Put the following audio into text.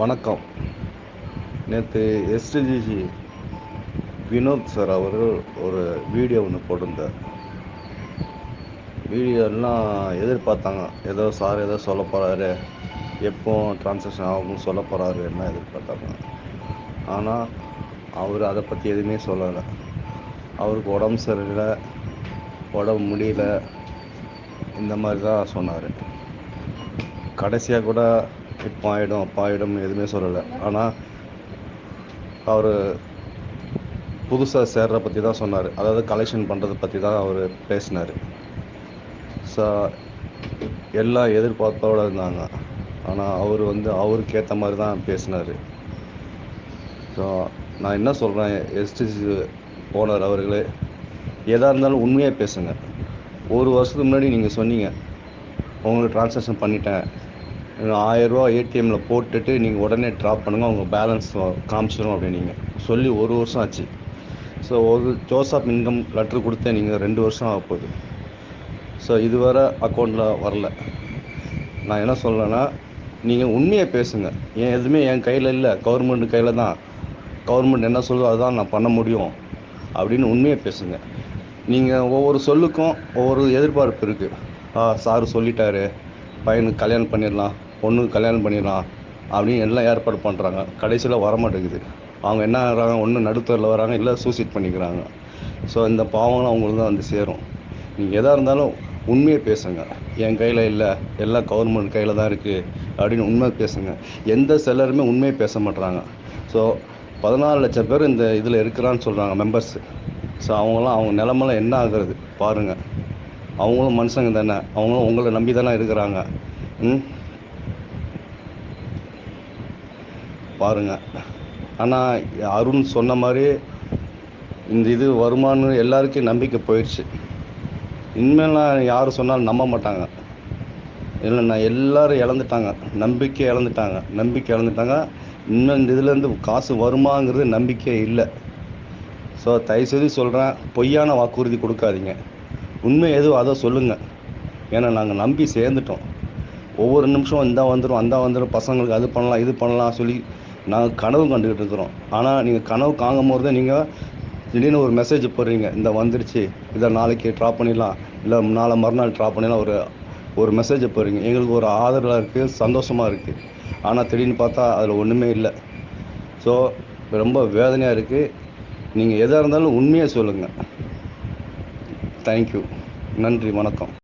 வணக்கம். நேற்று எஸ்டிஜிஜி வினோத் சார் அவர் ஒரு வீடியோ ஒன்று போட்டிருந்தார். வீடியோலாம் எதிர்பார்த்தாங்க. ஏதோ சார் ஏதோ சொல்ல போகிறாரு எப்போ ட்ரான்சாக்ஷன் ஆகும்னு சொல்ல போகிறாரு என்ன எதிர்பார்த்தாங்க. ஆனால் அவர் அதை பற்றி எதுவுமே சொல்லலை. அவருக்கு உடம்பு சரியில்லை உடம்பு முடியல. இந்த மாதிரி தான் சொன்னார். கடைசியாக கூட இப்போ ஆகிடும் அப்போ எதுவுமே சொல்லலை. ஆனால் அவர் புதுசாக சேர்ற பற்றி தான் சொன்னார். அதாவது கலெக்ஷன் பண்ணுறதை பற்றி தான் அவர் பேசினார். ஸோ எல்லாம் எதிர்பார்ப்போடு இருந்தாங்க. ஆனால் அவர் வந்து அவருக்கு ஏற்ற மாதிரி தான் பேசினார். ஸோ நான் என்ன சொல்கிறேன் எஸ்டிசி ஓனர் அவர்களே எதாக இருந்தாலும் உண்மையாக பேசுங்க. ஒரு வருஷத்துக்கு முன்னாடி நீங்கள் சொன்னீங்க உங்களுக்கு டிரான்சாக்ஷன் பண்ணிட்டேன். ஆயரூவா ஏடிஎம்மில் போட்டுட்டு நீங்கள் உடனே ட்ராப் பண்ணுங்கள் அவங்க பேலன்ஸ் காமிச்சிடும் அப்படின்னீங்க. சொல்லி ஒரு வருஷம் ஆச்சு. ஸோ ஒரு ஜோசப் இன்கம் லெட்ரு கொடுத்தேன் நீங்கள் ரெண்டு வருஷம் ஆக போகுது. ஸோ இதுவரை அக்கௌண்ட்டில் வரல. நான் என்ன சொல்கிறேன்னா நீங்கள் உண்மையை பேசுங்க. ஏன் எதுவுமே என் கையில் இல்லை கவர்மெண்ட் கையில் தான். கவர்மெண்ட் என்ன சொல்லுதோ அதுதான் நான் பண்ண முடியும் அப்படின்னு உண்மையை பேசுங்க. நீங்கள் ஒவ்வொரு சொல்லுக்கும் ஒவ்வொரு எதிர்பார்ப்பு இருக்குது ஆ சார் சொல்லிட்டாரு. பையனுக்கு கல்யாணம் பண்ணிடலாம். பொண்ணுக்கு கல்யாணம் பண்ணிடலாம் அப்படின்னு எல்லாம் ஏற்பாடு பண்ணுறாங்க கடைசியில் வரமாட்டேங்குது. அவங்க என்ன ஆகிறாங்க? ஒன்று நடுத்தரில் வராங்க இல்லை சூசைட் பண்ணிக்கிறாங்க. ஸோ இந்த பாவம்லாம் அவங்களுக்கு தான் வந்து சேரும். நீங்கள் எதாக இருந்தாலும் உண்மையை பேசுங்க. என் கையில் இல்லை எல்லாம் கவர்மெண்ட் கையில் தான் இருக்குது அப்படின்னு உண்மை பேசுங்க. எந்த செல்லருமே உண்மையை பேச மாட்டுறாங்க ஸோ பதினாலு லட்சம் பேர் இந்த இதில் இருக்கிறான்னு சொல்கிறாங்க மெம்பர்ஸு ஸோ அவங்களாம் அவங்க நிலமெல்லாம் என்ன ஆகுறது? பாருங்கள் அவங்களும் மனுஷங்க தானே. அவங்களும் உங்களை நம்பி தானே இருக்கிறாங்க. ம்? பாருங்க. ஆனால் அருண் சொன்ன மாதிரி இந்த இது வருமானு எல்லாருக்கும் நம்பிக்கை போயிடுச்சு. இனிமேலாம் யார் சொன்னாலும் நம்ப மாட்டாங்க. இல்லைண்ணா எல்லாரும் இழந்துட்டாங்க. நம்பிக்கை இழந்துட்டாங்க. நம்பிக்கை இழந்துட்டாங்க. இன்னும் இந்த இதுலேருந்து காசு வருமாங்கிறது நம்பிக்கை இல்லை. ஸோ தயவுசெய்து சொல்கிறேன் பொய்யான வாக்குறுதி கொடுக்காதீங்க. உண்மை எதுவும் அதை சொல்லுங்கள் ஏன்னா நாங்கள் நம்பி சேர்ந்துட்டோம். ஒவ்வொரு நிமிஷம் இந்த வந்துடும் அந்த வந்துடும் பசங்களுக்கு அது பண்ணலாம் இது பண்ணலாம் சொல்லி நாங்கள் கனவு கண்டுக்கிட்டு இருக்கிறோம். ஆனால் நீங்கள் கனவு காங்கும் போது நீங்கள் திடீர்னு ஒரு மெசேஜ் போடுறீங்க. இந்த வந்துருச்சு. இதை நாளைக்கு ட்ராப் பண்ணிடலாம். இல்லை நாளை மறுநாள் ட்ராப் பண்ணிடலாம். ஒரு ஒரு மெசேஜ் போடுறீங்க. எங்களுக்கு ஒரு ஆதரவாக இருக்குது சந்தோஷமாக இருக்குது ஆனால் திடீர்னு பார்த்தா அதில் ஒன்றுமே இல்லை. ஸோ ரொம்ப வேதனையாக இருக்குது நீங்கள் எதாக இருந்தாலும் உண்மையாக சொல்லுங்கள் தேங்க்யூ நன்றி வணக்கம்.